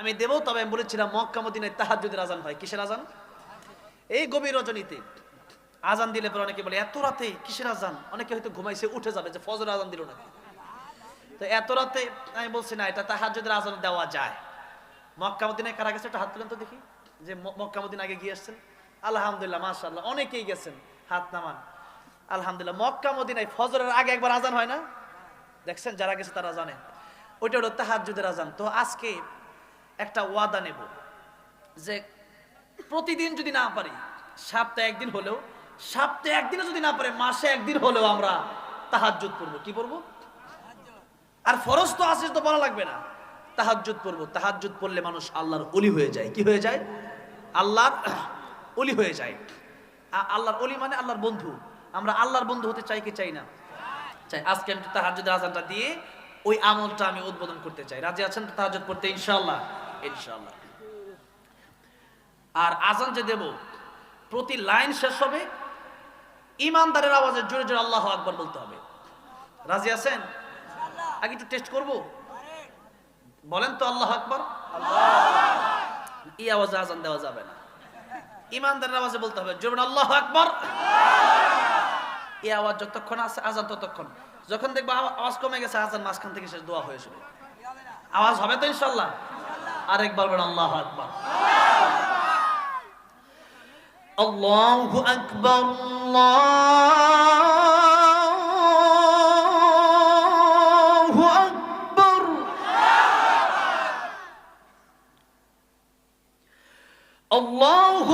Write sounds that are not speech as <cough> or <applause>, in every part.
আমি দেবো, তবে আমি বলেছিলাম মক্কা, মদিনায় তাহাজ্জুদের আজান হয়। কিসের আজান? এই গভীর রজনীতে। আজান দিলে পরে অনেকে বলে, এত রাতে কিসের আজান? অনেকে হয়তো ঘুমাইছে, উঠে যাবে যে ফজর আজান দিল না তো এত রাতে আমি বলছি, না, এটা তাহাজ্জুদের আজান দেওয়া যায়। মক্কা, মদিনায় কারা গেছে? একটা হাত তুলেন তো দেখি। যে মক্কা মদিনা আগে গিয়ে আসছেন আলহামদুলিল্লাহ, মাশাআল্লাহ, অনেকেই গেছেন হাত নামান। আলহামদুলিল্লাহ, মক্কা, মদিনায় ফজরের আগে একবার আজান হয় না? দেখছেন, যারা গেছে তারা জানে। ওইটা হলো তাহাজ্জুদের আজান। তো আজকে একটা ওয়াদা নেব যে প্রতিদিন যদি না পারি, সপ্তাহে একদিন হলেও, সপ্তাহে একদিনও যদি না পারে, মাসে একদিন হলেও আমরা তাহাজ্জুদ পড়ব। কি পড়ব? আর ফরজ তো আছে তো বলা লাগবে না। তাহাজ্জুদ পড়ব। তাহাজ্জুদ পড়লে মানুষ আল্লাহর অলি হয়ে যায়। কি হয়ে যায়? আল্লাহর <clears throat> অলি হয়ে যায়। আল্লাহর অলি মানে আল্লাহর বন্ধু। আমরা আল্লাহর বন্ধু হতে চাই কি চাই না? চাই। আজকে আমি তাহাজ্জুদের আজানটা দিয়ে ওই আমলটা আমি উদ্বোধন করতে চাই। রাজি আছেন তো তাহাজ্জুদ পড়তে, ইনশাআল্লাহ? ইনশাআল্লাহ। আর আজান যে দেব প্রতি লাইন শেষ হবে ইমানদারের আওয়াজে জোরে জোরে আল্লাহ আকবার বলতে হবে। রাজি আছেন? আগে একটু টেস্ট করব? বলেন তো আল্লাহ আকবার। এই আওয়াজে আজান দেওয়া যাবে না। ইমানদারের আওয়াজে বলতে হবে জোরে আল্লাহ আকবার। এই আওয়াজ যতক্ষণ আছে আজান ততক্ষণ। যখন দেখব আওয়া- আওয়াজ কমে গেছে আজান মাঝখান থেকে শেষ দোয়া হয়ে শুরু আওয়াজ হবে তো ইনশাল্লাহ আরেকবার বলেন আল্লাহ আকবার আল্লাহু আকবার আল্লাহু আকবার আল্লাহু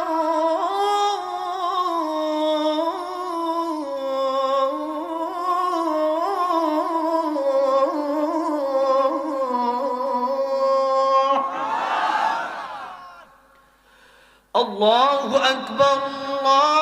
الله أكبر الله